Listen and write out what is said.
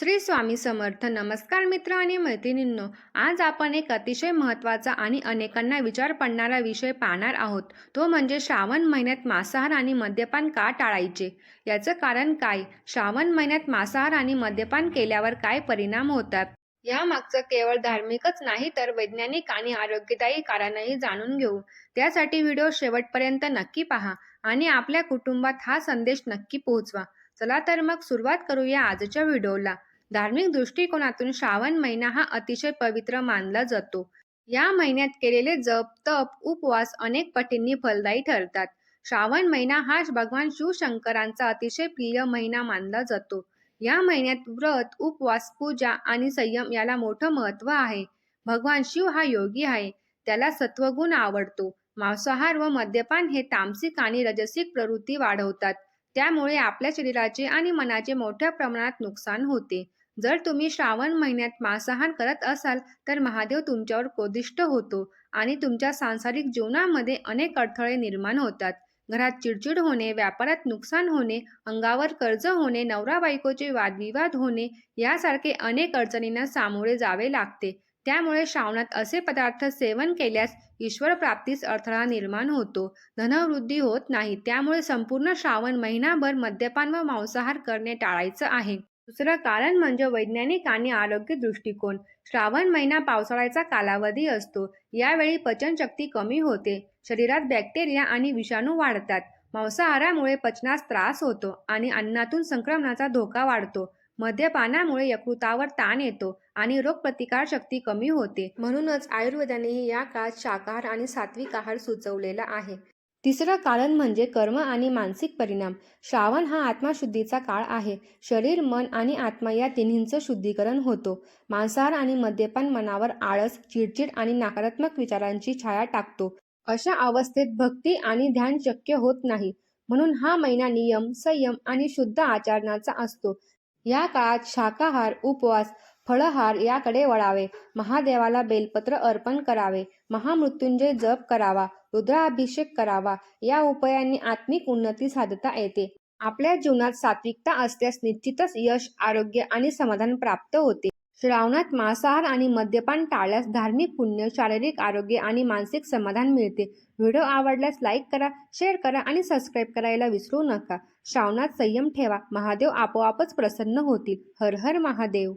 श्री स्वामी समर्थ. नमस्कार मित्र आणि मैत्रिणींनो आज आपण एक अतिशय महत्त्वाचा आणि अनेकांना विचार पडणारा विषय पाहणार आहोत. तो म्हणजे श्रावण महिन्यात मांसाहार आणि मद्यपान का टाळायचे? याचं कारण काय? श्रावण महिन्यात मांसाहार आणि मद्यपान केल्यावर काय परिणाम होतात? यामागचं केवळ धार्मिकच नाही तर वैज्ञानिक आणि आरोग्यदायी कारणही जाणून घेऊ. त्यासाठी व्हिडिओ शेवटपर्यंत नक्की पहा आणि आपल्या कुटुंबात हा संदेश नक्की पोहोचवा. चला तर मग सुरुवात करूया आजच्या व्हिडिओला. धार्मिक दृष्टिकोनातून श्रावण महिना हा अतिशय पवित्र मानला जातो. या महिन्यात केलेले जप तप उपवास अनेक पटींनी फलदायी ठरतात. श्रावण महिना हा भगवान शिवशंकरांचा अतिशय प्रिय महिना मानला जातो. या महिन्यात व्रत उपवास पूजा आणि संयम याला मोठं महत्त्व आहे. भगवान शिव हा योगी आहे. त्याला सत्वगुण आवडतो. मांसाहार व मद्यपान हे तामसिक आणि रजसिक प्रवृत्ती वाढवतात. त्यामुळे आपल्या शरीराचे आणि मनाचे मोठ्या प्रमाणात नुकसान होते. जर तुम्ही श्रावण महिन्यात मांसाहार करत असाल तर महादेव तुमच्यावर कोदिष्ट होतो आणि तुमच्या सांसारिक जीवनामध्ये अनेक अडथळे निर्माण होतात. घरात चिडचिड होणे व्यापारात नुकसान होणे अंगावर कर्ज होणे नवरा बायकोचे वादविवाद होणे यासारखे अनेक अडचणींना सामोरे जावे लागते. त्यामुळे श्रावणात असे पदार्थ सेवन केल्यास ईश्वर प्राप्तीस अडथळा निर्माण होतो. धनवृद्धी होत नाही. त्यामुळे संपूर्ण श्रावण महिनाभर मद्यपान व मांसाहार करणे टाळायचं आहे. दुसरं कारण म्हणजे वैज्ञानिक आणि आरोग्य दृष्टिकोन. श्रावण महिना पावसाळ्याचा कालावधी असतो. यावेळी पचनशक्ती कमी होते. शरीरात बॅक्टेरिया आणि विषाणू वाढतात. मांसाहारामुळे पचनास त्रास होतो आणि अन्नातून संक्रमणाचा धोका वाढतो. मद्यपानामुळे यकृतावर ताण येतो आणि रोगप्रतिकारशक्ती कमी होते. म्हणूनच आयुर्वेदानेही या काळात शाकाहार आणि सात्विक आहार सुचवलेला आहे. तिसरं कारण म्हणजे कर्म आणि मानसिक परिणाम. श्रावण हा आत्माशुद्धीचा काळ आहे. शरीर मन आणि आत्मा या तिन्हींचं शुद्धीकरण होतो. मांसाहार आणि मद्यपान मनावर आळस चिडचिड आणि नकारात्मक विचारांची छाया टाकतो. अशा अवस्थेत भक्ती आणि ध्यान शक्य होत नाही. म्हणून हा महिना नियम संयम आणि शुद्ध आचरणाचा असतो. या काळात शाकाहार उपवास फळहार याकडे वळावे. महादेवाला बेलपत्र अर्पण करावे. महामृत्युंजय जप करावा. रुद्राभिषेक करावा. या उपायांनी आत्मिक उन्नती साधता येते. आपल्या जीवनात सात्विकता असल्यास निश्चितच यश आरोग्य आणि समाधान प्राप्त होते. श्रावणात मांसाहार आणि मद्यपान टाळल्यास धार्मिक पुण्य शारीरिक आरोग्य आणि मानसिक समाधान मिळते. व्हिडिओ आवडल्यास लाईक करा शेअर करा आणि सबस्क्राईब करायला विसरू नका. श्रावणात संयम ठेवा. महादेव आपोआपच प्रसन्न होतील. हर हर महादेव.